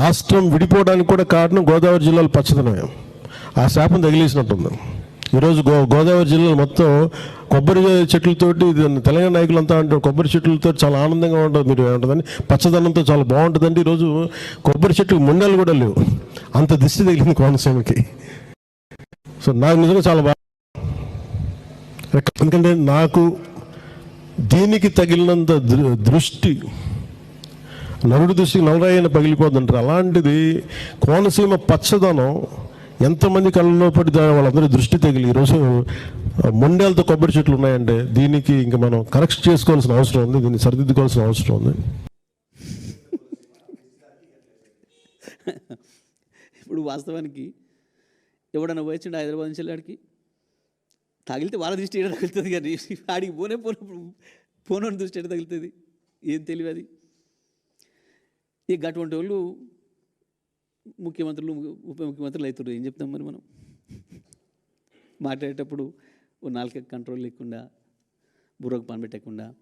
రాష్ట్రం విడిపోవడానికి కూడా కారణం గోదావరి జిల్లాలో పచ్చదనమే. ఆ శాపం తగిలేసినట్టుంది. ఈరోజు గో గోదావరి జిల్లాలో మొత్తం కొబ్బరి చెట్లతోటి తెలంగాణ తెలంగాణ నాయకులంతా అంటారు కొబ్బరి చెట్లతో చాలా ఆనందంగా ఉంటుంది మీరు ఏమంటుందని పచ్చదనంతో చాలా బాగుంటుందండి. ఈరోజు కొబ్బరి చెట్లు మొండలు కూడా లేవు. అంత దిష్టి తగిలింది కోనసీమకి. సో నాకు నిజంగా చాలా బాగా ఎందుకంటే నాకు దీనికి తగిలినంత దృష్టి నరుడు దృష్టికి నల్లరాయన పగిలిపోతుంటారు. అలాంటిది కోనసీమ పచ్చదనం ఎంతమంది కళ్ళలో పడి వాళ్ళందరూ వాళ్ళందరి దృష్టి తగిలి. ఈరోజు మొండేలతో కొబ్బరి చెట్లు ఉన్నాయంటే దీనికి ఇంకా మనం కరెక్ట్ చేసుకోవాల్సిన అవసరం ఉంది. దీన్ని సరిదిద్దుకోవాల్సిన అవసరం ఉంది. ఇప్పుడు వాస్తవానికి ఎవడన్నా వచ్చిండు హైదరాబాద్ నుంచి వెళ్ళాడికి తగిలితే వాళ్ళ దృష్టి ఏడ తగులుతుంది కానీ ఆడికి పోనే పోనప్పుడు పోనోని దృష్టి ఎడ తగులుతుంది? ఏం తెలివి అది. ఇక అటువంటి వాళ్ళు ముఖ్యమంత్రులు ఉప ముఖ్యమంత్రులు అవుతుండ్రు. ఏం చెప్తాం మరి మనం? మాట్లాడేటప్పుడు నాలుక కంట్రోల్ లేకుండా బుర్రకు పని పెట్టకుండా.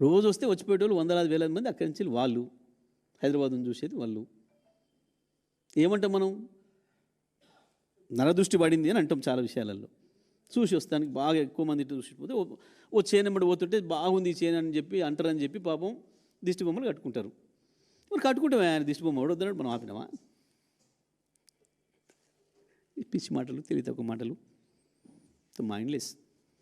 రోజు వస్తే వచ్చిపోయేటోళ్ళు వందలాది వేల మంది అక్కడి నుంచి వాళ్ళు హైదరాబాద్ను చూసేది వాళ్ళు. ఏమంటాం మనం? నరదృష్టి పడింది అని అంటాం చాలా విషయాలలో. చూసి వస్తానికి బాగా ఎక్కువ మంది ఇటు చూసిపోతే ఓ- ఓ పోతుంటే బాగుంది ఈ చేను అని చెప్పి అంటారని చెప్పి పాపం దిష్టి బొమ్మలు కట్టుకుంటారు. మరి కట్టుకుంటామే ఆయన దిష్టి బొమ్మ ఎవడు వద్దన్నాడు? మనం ఆపినామా? పిచ్చి మాటలు తెలివి తక్కువ మాటలు. మైండ్లెస్